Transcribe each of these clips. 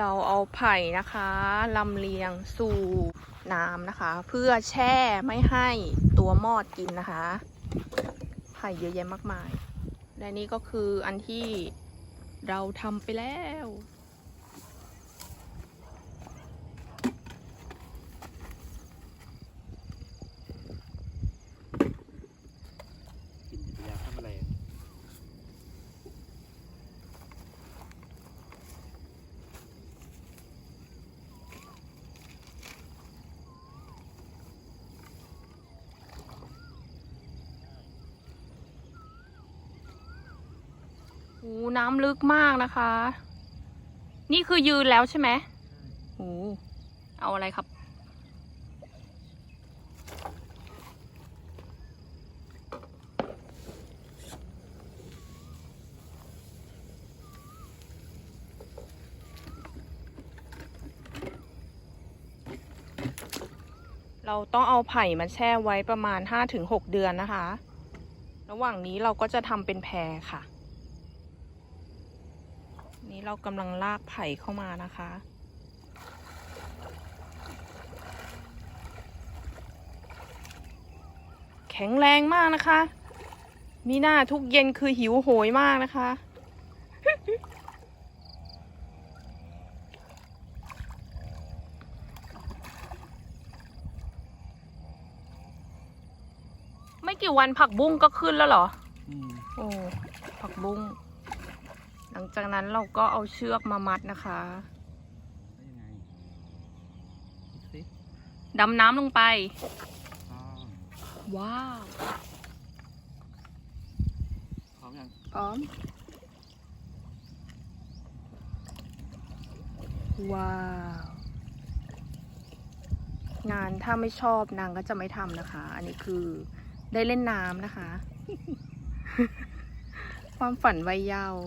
เราเอาไผ่นะคะลำเลียงสู่น้ำนะคะ เพื่อแช่ไม่ให้ตัวมอดกินนะคะ ไผ่เยอะแยะมากมาย และนี่ก็คืออันที่เราทำไปแล้ว กินจิตยาฆ่าแมลง โอ้น้ำลึกมากนะคะ นี่คือยืนแล้วใช่ไหมโอ้เอาอะไรครับ เราต้องเอาไผ่มาแช่ไว้ประมาณ 5-6 เดือนนะคะ ระหว่างนี้เราก็จะทำเป็นแพรค่ะ นี้เรากำลังลากไผ่เข้ามานะคะ แข็งแรงมากนะคะ มีหน้าทุกเย็นคือหิวโหยมากนะคะ ไม่กี่วันผักบุ้งก็ขึ้นแล้วเหรออืมโอ้ ผักบุ้งห ลังจากนั้นเราก็เอาเชือกมามัดนะคะแล้วยังไงคิดสิดำน้ำลงไปอ๋อว้าว พร้อมยังพร้อม ว้าว งานถ้าไม่ชอบนางก็จะไม่ทำนะคะ อันนี้คือได้เล่นน้ำนะคะ ความฝันวัยเยาว์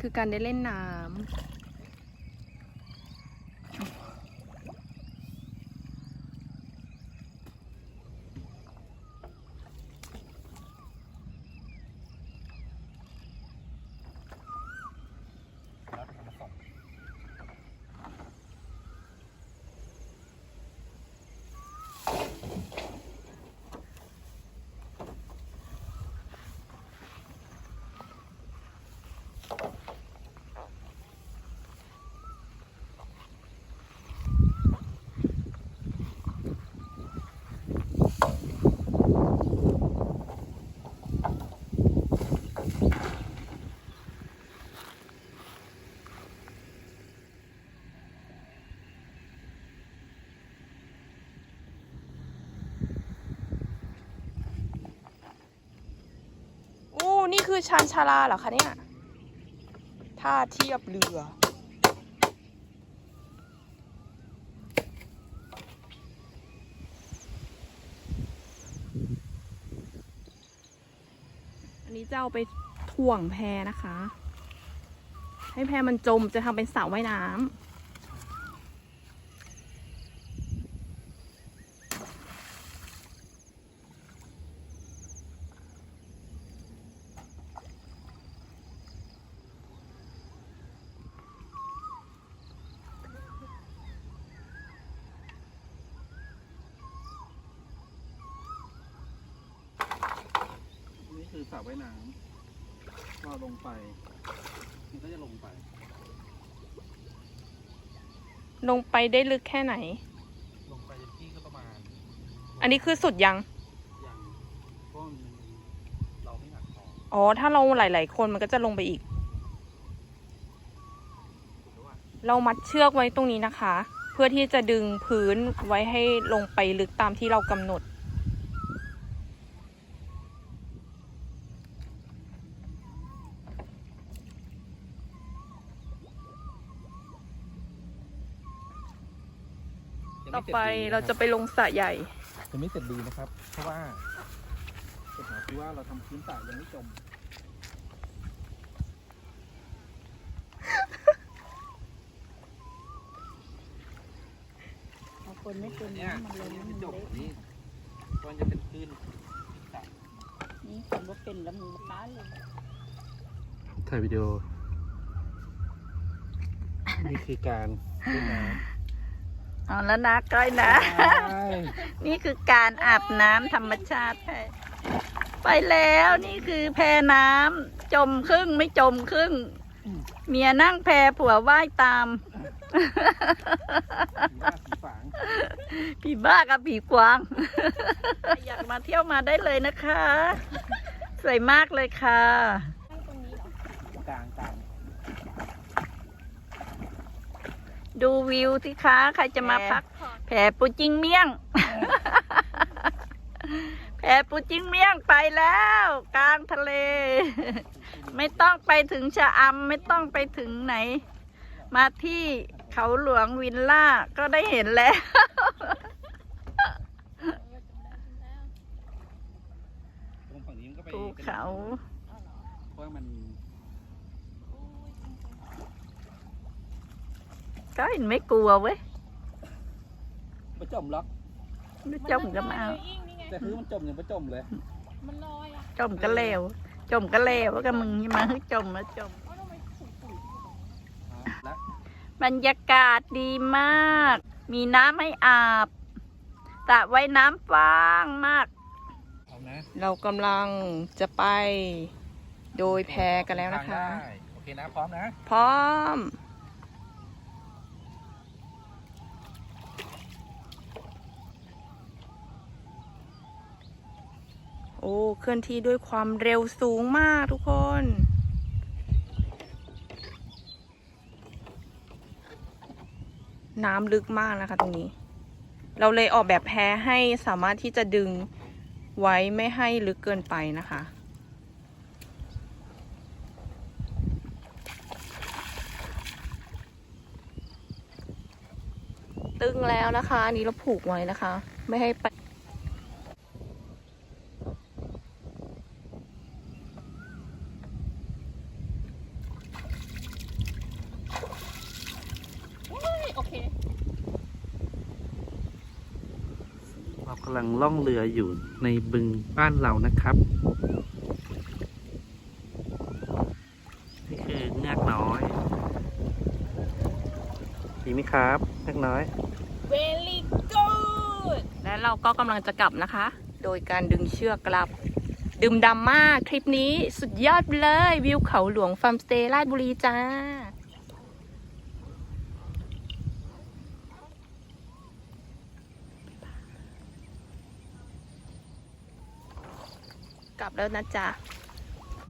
คือการได้เล่นน้ำ นี่คือชานชาลาเหรอคะเนี่ยท่าเทียบเรือ อันนี้จะเอาไปถ่วงแพนะคะ ให้แพมันจมจะทำเป็นสระว่ายน้ำ นี่คือ สระว่ายน้ำเราลงไป มันก็จะลงไป ลงไปได้ลึกแค่ไหน ลงไปเต็มที่ก็ประมาณอันนี้คือสุดยัง อย่างเพราะมันเราไม่หนักพออ๋อ ถ้าเราหลาย ๆ คนมันก็จะลงไปอีก หรือว่าเรามัดเชือกไว้ตรงนี้นะคะ เพื่อที่จะดึงพื้นไว้ให้ลงไปลึกตามที่เรากำหนด ต่อม่สจไปดีนคเราบจะไปลงสระใหญ่ยังไม่เสร็จดีนะครับ เพราะว่าปัญหาคือว่าเราทำพื้นสระยังไม่จมบางคนไม่เป็นเนี่ยน้ำมันลอันงนี้มันจะจบเละนี่มันจะเป็นคลื่นนี่คนว่าเป็นแล้วมันป้าเลยถ่ายวิดีโอนี่คือการเล่นน้ เอาแล้วนะก้อยนะำนี่คือการอาบน้ำธรรมชาติให้ไปแล้วนี่คือแพน้ำจมครึ่งไม่จมครึ่ง เมียนั่งแพผัวว่ายตาม ผีบ้าผีฝางผีบ้ากับผีกวาง อยากมาเที่ยวมาได้เลยนะคะ สวยมากเลยค่ะ กลางกลาง ดูวิวสิคะใครจะมาพัก แผปูจิงเมี่ยง แผปูจิงเมี่ยงไปแล้ว กลางทะเล ไม่ต้องไปถึงชะอำไม่ต้องไปถึงไหน มาที่เขาหลวงวินล่าก็ได้เห็นแล้วตรงฝั่งนี้มันก็ไปภูเขาเพราะว่ามัน ก็เห็นไม่กลัวเว้ยไปจมล็อกไม่จมก็มาเอาแต่คือมันจมยังไปจมเลยมันลอยอะจมก็เลวจมก็เลวว่ากับมึงอย่ามาให้จมมาจมแล้วบรรยากาศดีมาก มีน้ำให้อาบสระว่ายน้ำฟ้างมากเอานะเรากำลังจะไปโดยแพกันแล้วนะคะได้โอเคนะ พร้อมนะ พร้อม โอ้เคลื่อนที่ด้วยความเร็วสูงมากทุกคน น้ำลึกมากนะคะตรงนี้ เราเลยออกแบบแพให้สามารถที่จะดึงไว้ไม่ให้ลึกเกินไปนะคะตึงแล้วนะคะ อันนี้เราผูกไว้นะคะ ไม่ให้ไป โอเค เรากำลังล่องเรืออยู่ในบึงบ้านเรานะครับ นี่คือเงือกน้อยดีไหมครับเงือกน้อย very good และเราก็กำลังจะกลับนะคะ โดยการดึงเชือกกลับ ดื่มดำมาก คลิปนี้สุดยอดไปเลย วิวเขาหลวงฟาร์มสเตย์ราชบุรีจ้า กลับแล้วนะจ๊ะ